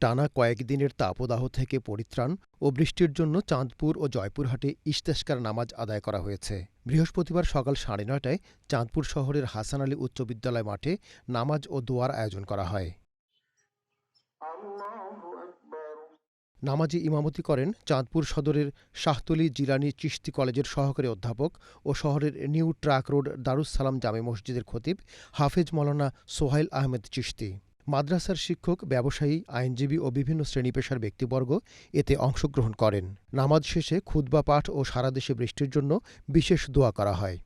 টানা কয়েকদিনের তাপদাহ থেকে পরিত্রাণ ও বৃষ্টির জন্য চাঁদপুর ও জয়পুরহাটে ইস্তেস্কার নামাজ আদায় করা হয়েছে। বৃহস্পতিবার সকাল সাড়ে নয়টায় চাঁদপুর শহরের হাসান আলী উচ্চ বিদ্যালয় মাঠে নামাজ ও দোয়ার আয়োজন করা হয়। নামাজে ইমামতি করেন চাঁদপুর সদরের শাহতলি জিলানি চিশতি কলেজের সহকারী অধ্যাপক ও শহরের new truck road Darus Salam জামে মসজিদের খতিব হাফেজ মৌলানা সোহাইল আহমেদ চিশতি। মাদ্রাসার শিক্ষক, ব্যবসায়ী, আইনজীবী ও বিভিন্ন শ্রেণীপেশার ব্যক্তিবর্গ এতে অংশগ্রহণ করেন। নামাজ শেষে খুতবা পাঠ ও সারা দেশে বৃষ্টির জন্য বিশেষ দোয়া করা হয়।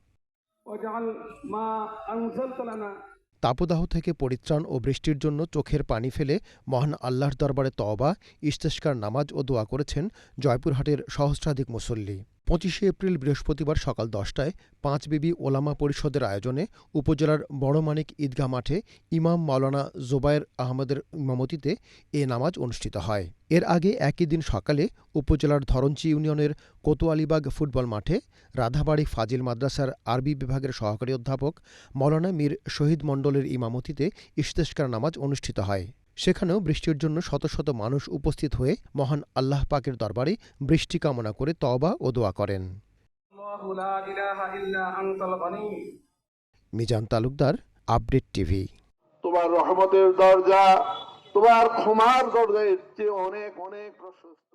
তাপদাহ থেকে পরিত্রাণ ও বৃষ্টির জন্য চোখের পানি ফেলে মহান আল্লাহর দরবারে তওবা, ইস্তেশকার নামাজ ও দোয়া করেছেন জয়পুরহাটের সহস্রাধিক মুসল্লি। পঁচিশে এপ্রিল বৃহস্পতিবার সকাল দশটায় পাঁচ বিবি ওলামা পরিষদের আয়োজনে উপজেলার বড়মানিক ঈদগাহ মাঠে ইমাম মাওলানা জোবায়ের আহমদের ইমামতিতে এ নামাজ অনুষ্ঠিত হয়। এর আগে একই দিন সকালে উপজেলার ধরঞ্চি ইউনিয়নের কোতোয়ালিবাগ ফুটবল মাঠে রাধাবাড়ি ফাজিল মাদ্রাসার আরবি বিভাগের সহকারী অধ্যাপক মৌলানা মীর শহীদ মণ্ডলের ইমামতিতে ইস্তেস্কার নামাজ অনুষ্ঠিত হয়। সেখানেও বৃষ্টির জন্য শত শত মানুষ উপস্থিত হয়ে মহান আল্লাহ পাকের দরবারে বৃষ্টি কামনা করে তবা ও দোয়া করেন। Mizan Talukdar update TV. তোমার রহমতের দরজা তোমার ক্ষমার দরজার চেয়ে অনেক অনেক প্রশস্ত।